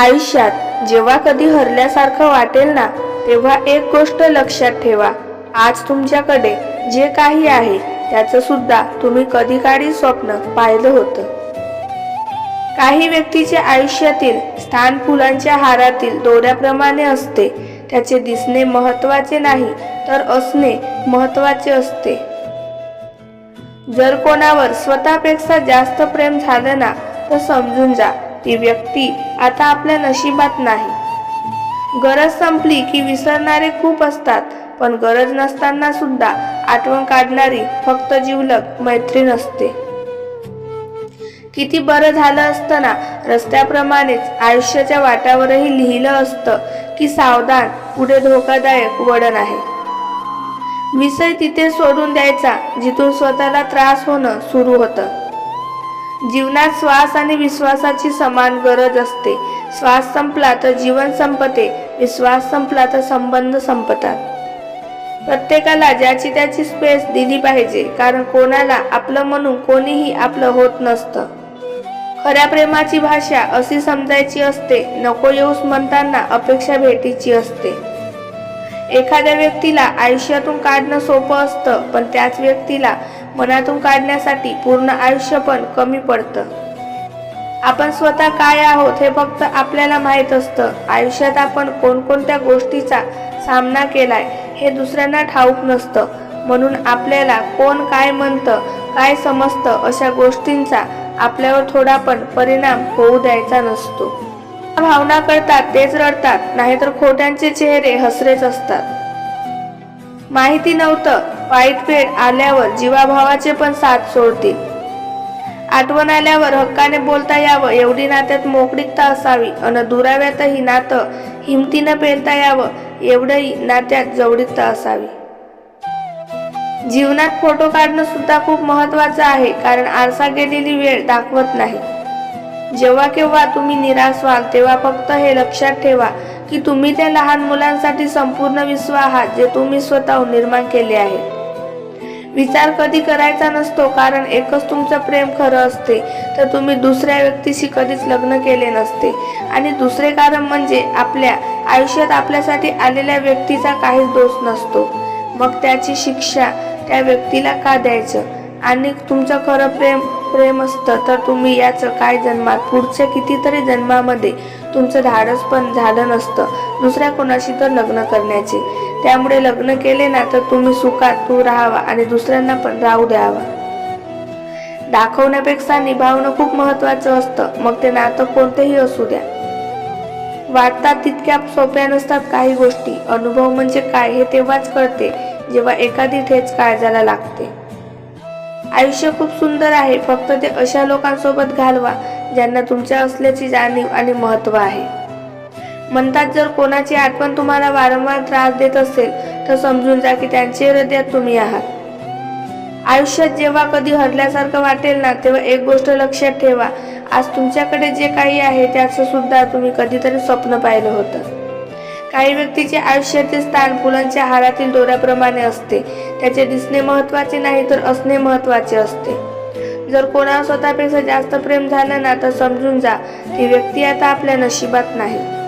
आयुष्यात जेव्हा कधी हरल्यासारखं वाटेल ना तेव्हा एक गोष्ट लक्षात ठेवा. आज तुमच्याकडे जे काही आहे त्याचं सुद्धा तुम्ही कधी काळी स्वप्न पाहिलं होतं. काही व्यक्तीच्या आयुष्यातील स्थान फुलांच्या हारातील दोऱ्याप्रमाणे असते. त्याचे दिसणे महत्त्वाचे नाही तर असणे महत्त्वाचे असते. जर कोणावर स्वतःपेक्षा जास्त प्रेम झालं ना तर समजून जा. ती व्यक्ती आता आपल्या नशिबात नाही. गरज संपली की विसरणारे खूप असतात पण गरज नसताना सुद्धा आठवण काढणारी फक्त जीवलग मैत्रीण असते. किती बरं झालं असतं ना रस्त्याप्रमाणेच आयुष्याच्या वाटावरही लिहिलं असतं की सावधान पुढे धोकादायक वळण आहे. विषय तिथे सोडून द्यायचा जिथून स्वतःला त्रास होणं सुरू होतं. जीवनात श्वास आणि विश्वासाची समान गरज असते. श्वास संपला तर जीवन संपते. विश्वास संपला तर संबंध संपतात. प्रत्येकाला ज्याची त्याची स्पेस दिली पाहिजे. कारण कोणाला आपलं म्हणून कोणीही आपलं होत नसतं. खऱ्या प्रेमाची भाषा अशी समजायची असते. नको येऊस म्हणताना अपेक्षा भेटीची असते. एखाद्या व्यक्तीला आयुष्यातून काढणं सोपं असतं पण त्याच व्यक्तीला मनातून काढण्यासाठी पूर्ण आयुष्य पण कमी पडतं. आपण स्वतः काय आहोत हे फक्त आपल्याला माहीत असतं. आयुष्यात आपण कोणकोणत्या गोष्टीचा सामना केलाय हे दुसऱ्यांना ठाऊक नसतं. म्हणून आपल्याला कोण काय म्हणतं काय समजतं अशा गोष्टींचा आपल्यावर थोडा पण परिणाम होऊ द्यायचा नसतो. भावना करतात तेच रडतात नाहीतर खोट्यांचे चेहरे हसरेच असतात. माहिती नव्हतं वाईट फेड आल्यावर जीवाभावाचे पण साथ सोडतील. आठवण आल्यावर हक्काने बोलता यावं एवढी नात्यात मोकळीकता असावी अन दुराव्यातही नातं हिमतीनं पेलता यावं एवढंही नात्यात जवळीकता असावी. जीवनात फोटो काढणं सुद्धा खूप महत्वाचं आहे कारण आरसा गेलेली वेळ दाखवत नाही. जेव्हा केव्हा तुम्ही निराश व्हाल तेव्हा फक्त हे लक्षात ठेवा की तुम्ही त्या लहान मुलांसाठी संपूर्ण विश्व आहात जे तुम्ही स्वतः निर्माण केले आहे. विचार कधी करायचा नसतो कारण एकच तुमचं प्रेम खरं असते. तर तुम्ही दुसऱ्या व्यक्तीशी कधीच लग्न केले नसते. आणि दुसरे कारण म्हणजे आपल्या आयुष्यात आपल्यासाठी आलेल्या व्यक्तीचा काहीच दोष नसतो. मग त्याची शिक्षा त्या व्यक्तीला का द्यायचं? आणि तुमचं खरं प्रेम प्रेम असतं तर तुम्ही याचं काय जन्मात? पुढच्या कितीतरी जन्मामध्ये तुमचं धाडस पण झालं नसतं. दुसऱ्या कोणाशी तर लग्न करण्याचे. त्यामुळे लग्न केले ना तर तुम्ही सुखात तू राहावा आणि दुसऱ्यांना पण राहू द्यावा. दाखवण्यापेक्षा निभावणं खूप महत्वाचं असतं. मग ते नातं कोणतेही असू द्या. वाटतात तितक्या सोप्या नसतात काही गोष्टी. अनुभव म्हणजे काय हे तेव्हाच कळते जेव्हा एखादी ठेच काळजाला लागते. आयुष्य खूप सुंदर आहे. फक्त ते अशा लोकांसोबत घालवा ज्यांना तुमच्या असल्याची जाणीव आणि महत्त्व आहे. म्हणतात जर कोणाची आठवण तुम्हाला वारंवार त्रास देत असेल तर समजून जा की त्यांचे हृदयात तुम्ही आहात. आयुष्यात जेव्हा कधी हरल्यासारखं वाटेल ना तेव्हा एक गोष्ट लक्षात ठेवा. आज तुमच्याकडे जे काही आहे त्याचं सुद्धा तुम्ही कधीतरी स्वप्न पाहिलं होतं. काही व्यक्तीचे आयुष्याचे स्थान फुलांच्या हारातील दोऱ्याप्रमाणे असते. त्याचे दिसणे महत्त्वाचे नाही तर असणे महत्त्वाचे असते. जर कोणा स्वतःपेक्षा जास्त प्रेम झालं ना तर समजून जा ती व्यक्ती आता आपल्या नशिबात नाही.